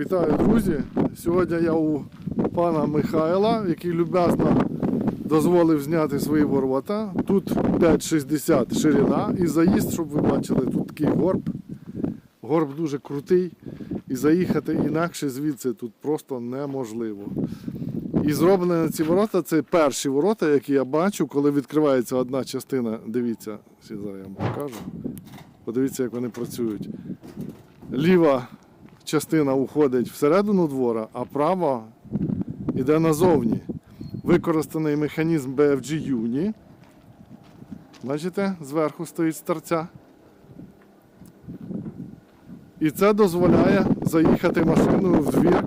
вітаю, друзі. Сьогодні я у пана Михайла, який люб'язно дозволив зняти свої ворота. Тут 5,60 ширина і заїзд, щоб ви бачили, тут такий горб. Горб дуже крутий. І заїхати інакше звідси тут просто неможливо. І зроблені ці ворота це перші ворота, які я бачу, коли відкривається одна частина. Дивіться, зараз я вам покажу. Подивіться, як вони працюють. Ліва частина уходить всередину двора, а права йде назовні. Використаний механізм BFG Uni. Бачите, зверху стоїть старця. І це дозволяє заїхати машиною в двір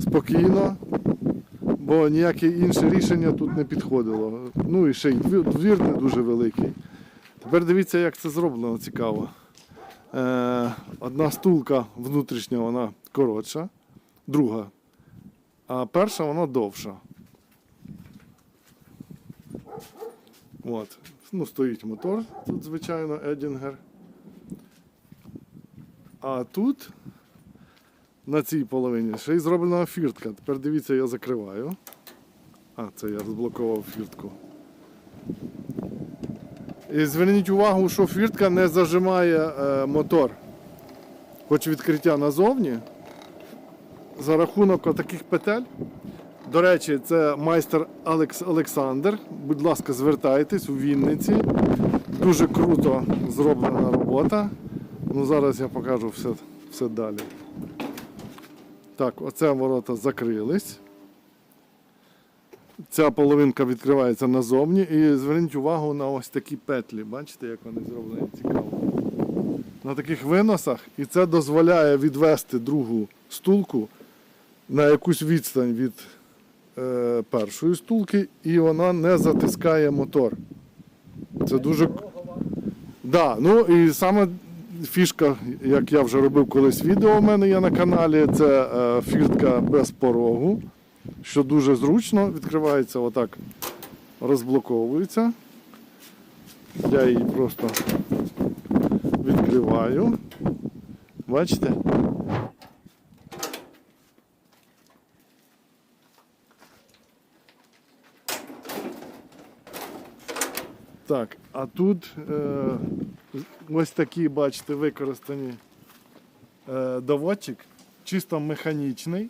спокійно, бо ніяке інше рішення тут не підходило. Ну і ще й двір не дуже великий. Тепер дивіться, як це зроблено цікаво. Е, одна стулка внутрішня, вона коротша, друга, а перша вона довша. От. Ну, стоїть мотор, тут, звичайно, Едінгер. А тут, на цій половині, ще й зроблена фіртка. Тепер дивіться, я закриваю. А, це я розблокував фіртку. І зверніть увагу, що фіртка не зажимає е, мотор. Хоч відкриття назовні. За рахунок таких петель. До речі, це майстер Олександр. Будь ласка, звертайтесь у Вінниці. Дуже круто зроблена робота. Ну, зараз я покажу все, все далі. Так, оце ворота закрились. Ця половинка відкривається назовні. І зверніть увагу на ось такі петлі. Бачите, як вони зроблені цікаво. На таких виносах. І це дозволяє відвести другу стулку на якусь відстань від е, першої стулки, і вона не затискає мотор. Це дуже. Да, ну і саме фішка, як я вже робив колись відео у мене є на каналі, це е, фіртка без порогу, що дуже зручно відкривається отак, розблоковується. Я її просто відкриваю. Бачите? Так, а тут е, ось такі, бачите, використані е, доводчик, чисто механічний.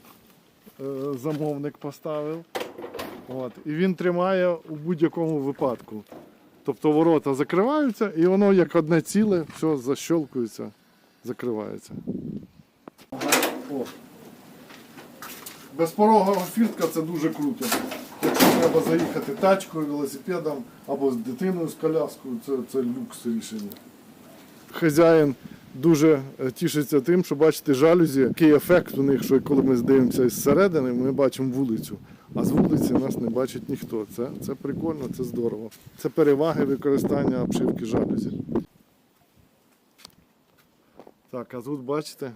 Е, замовник поставив. От, і він тримає у будь-якому випадку. Тобто ворота закриваються і воно як одне ціле, все защолкується, закривається. О. Безпорогова фіртка це дуже круто. Якщо треба заїхати тачкою, велосипедом або з дитиною з коляскою, це, це люкс рішення. Хазяїн дуже е, тішиться тим, що бачите жалюзі, який ефект у них, що коли ми дивимося зсередини, ми бачимо вулицю. А з вулиці нас не бачить ніхто. Це, це прикольно, це здорово. Це переваги використання обшивки жалюзі. Так, а тут бачите,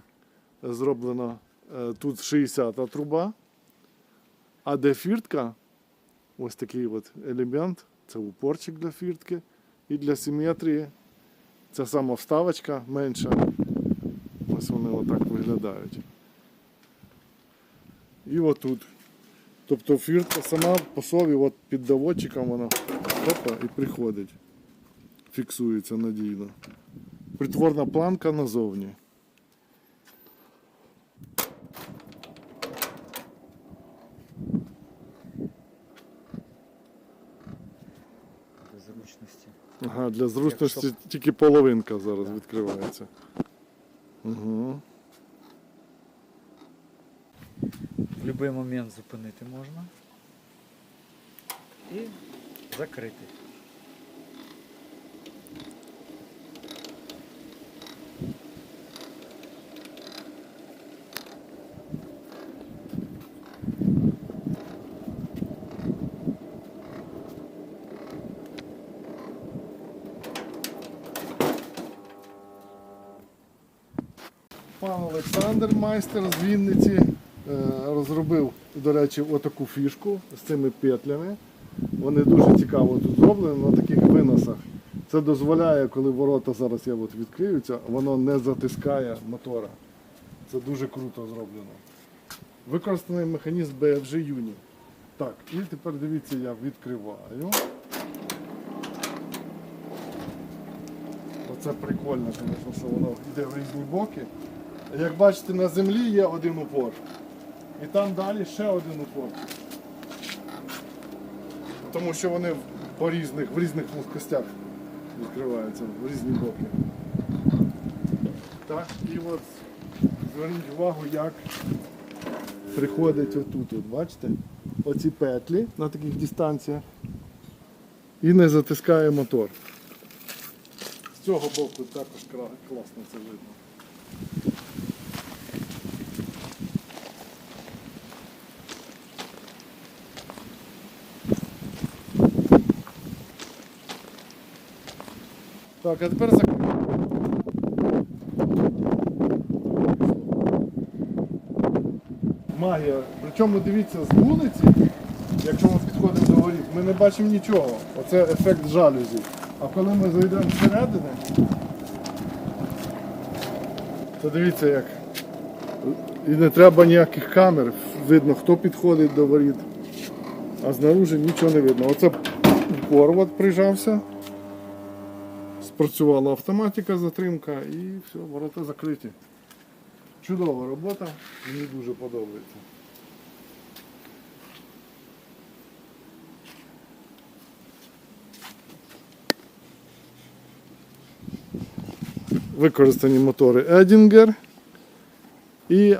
зроблено е, тут 60-та труба, а де фіртка, ось такий от елемент, це упорчик для фіртки і для симетрії. Ця сама вставочка менша. Ось вони отак виглядають. І отут. Тобто фіртка сама по собі от під доводчиком вона опа, і приходить. Фіксується надійно. Притворна планка назовні. Для зручності. Ага, для зручності Якщо- тільки половинка зараз відкривається. Угу. В будь-який момент зупинити можна і закрити. Пан Олександр, майстер з Вінниці, е, розробив, до речі, отаку фішку з цими петлями. Вони дуже цікаво тут зроблені на таких виносах. Це дозволяє, коли ворота зараз я от відкриються, воно не затискає мотора. Це дуже круто зроблено. Використаний механізм BFG Uni. Так, і тепер дивіться, я відкриваю. Оце прикольно, звісно, що воно йде в різні боки. Як бачите, на землі є один упор. І там далі ще один упор. Тому що вони по різних, в різних плоскостях відкриваються, в різні боки. Так, і от зверніть увагу, як приходить отут, от, бачите? Оці петлі на таких дистанціях. І не затискає мотор. З цього боку також класно це видно. Так, а тепер зак... Магія. Причому дивіться з вулиці, якщо ми підходимо до воріт, ми не бачимо нічого. Оце ефект жалюзі. А коли ми зайдемо всередини, то дивіться як. І не треба ніяких камер. Видно, хто підходить до воріт. А знаружи нічого не видно. Оце упор от прижався. Спрацювала автоматика, затримка і все, ворота закриті. Чудова робота, мені дуже подобається. Використані мотори Едінгер і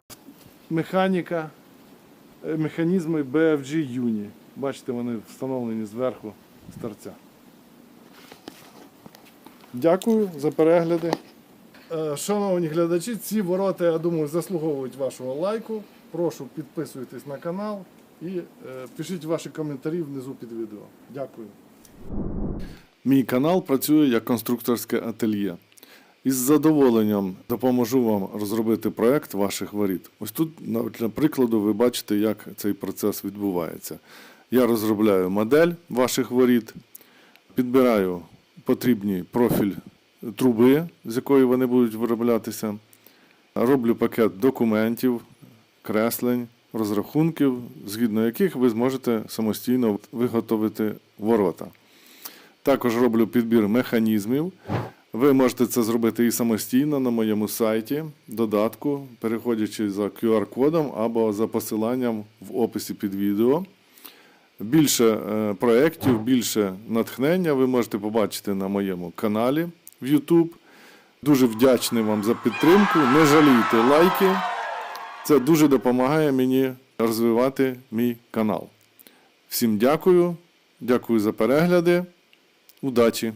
механіка, е, механізми BFG Uni. Бачите, вони встановлені зверху з торця. Дякую за перегляди. Е, Шановні глядачі, ці ворота, я думаю, заслуговують вашого лайку. Прошу підписуйтесь на канал і е, пишіть ваші коментарі внизу під відео. Дякую. Мій канал працює як конструкторське ательє. Із задоволенням допоможу вам розробити проект ваших воріт. Ось тут, на- для прикладу, ви бачите, як цей процес відбувається. Я розробляю модель ваших воріт, підбираю потрібний профіль труби, з якої вони будуть вироблятися. Роблю пакет документів, креслень, розрахунків, згідно яких ви зможете самостійно виготовити ворота. Також роблю підбір механізмів. Ви можете це зробити і самостійно на моєму сайті, додатку, переходячи за QR-кодом або за посиланням в описі під відео. Більше е, проєктів, більше натхнення ви можете побачити на моєму каналі в YouTube. Дуже вдячний вам за підтримку. Не жалійте лайки. Це дуже допомагає мені розвивати мій канал. Всім дякую. Дякую за перегляди. Удачі!